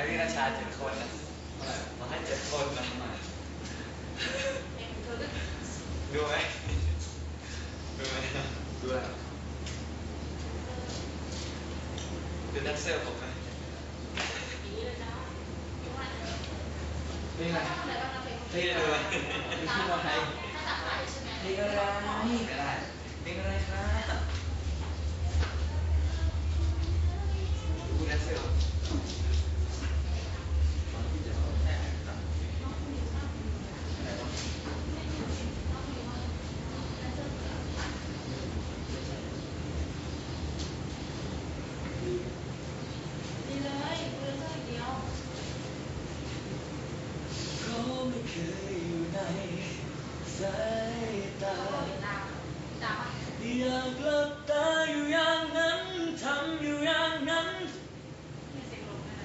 ให้พี่ราชาเจ็ดคนนะมาให้เจ็ดคนนะดูไหมดูไหมดูแลดูแดนเซอร์ผมไหมนี่ไงนี่ดูไหมไม่ใช่ว่าใคร นี่ก็ได้นี่ก็ได้นี่ก็ได้ครับดูแดนเซอร์ ดีเลยกูจะเลือกเดียว เขาไม่เคยอยู่ใน สายตาตาตาอยากหลับตาอยู่อย่างนั้นทำอยู่อย่างนั้นไม่สียงลงนะ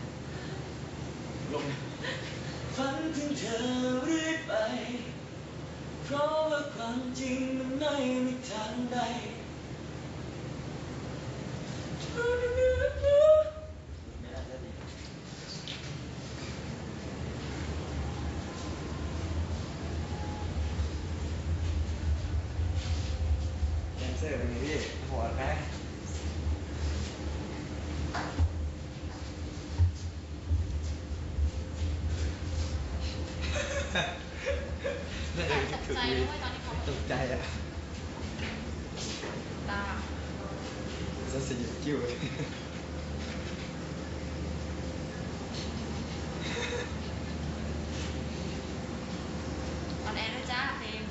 ลงฝันถึงเธอเรื่อยไป เพราะว่าความจริงมันไม่มีทางใดไม่น่าจะดีแดนเซ อร์เป็นไงพี่โหดไหมน่าจะตกใจดีนะเว้ยตอนที่เขาตกใจอะตาจะสยิบกิ้วออนแอร์ด้วยจ้าเพลง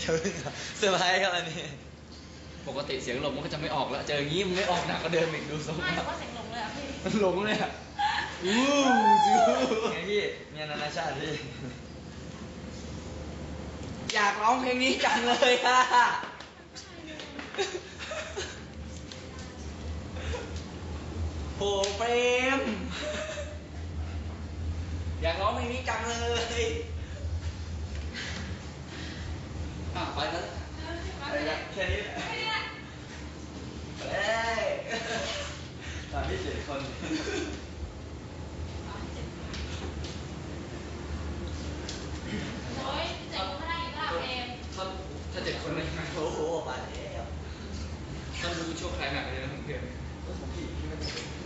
เชิญครับเซอร์ไพรส์ครับอันนี้ ปกติเสียงลมมันก็จะไม่ออกแล้ว เจออย่างนี้มันไม่ออกหนักก็เดิมอีกดูทรงไม่แล้แต่วว่าเสียงลงเลยอะพี่มันหลงเลยอะอู้จูไงพี่เมียนานาชาติพี่ อยากร้องเพลงนี้จังเลยค่ะโหเฟรมอยากร้องเพลงนี้จังเลยอะไปแล้วอะไรนะแค่นี้แหละ ไม่ได้ เฮ้ยตามพี่เจ็ดคน โอ้ยเจ็บก็ได้อีกแล้วเพลง ถ้าถ้าเจ็ดคนเลยนะ โอ้โหบาดแล้วถ้ารู้ช่วงใครหนักเลยนะผมเพื่อนของพี่ที่ไม่เป็นคงเป็นดาราเป็นใครสักคนแน่ๆคนนี้มาคุยด้วยน่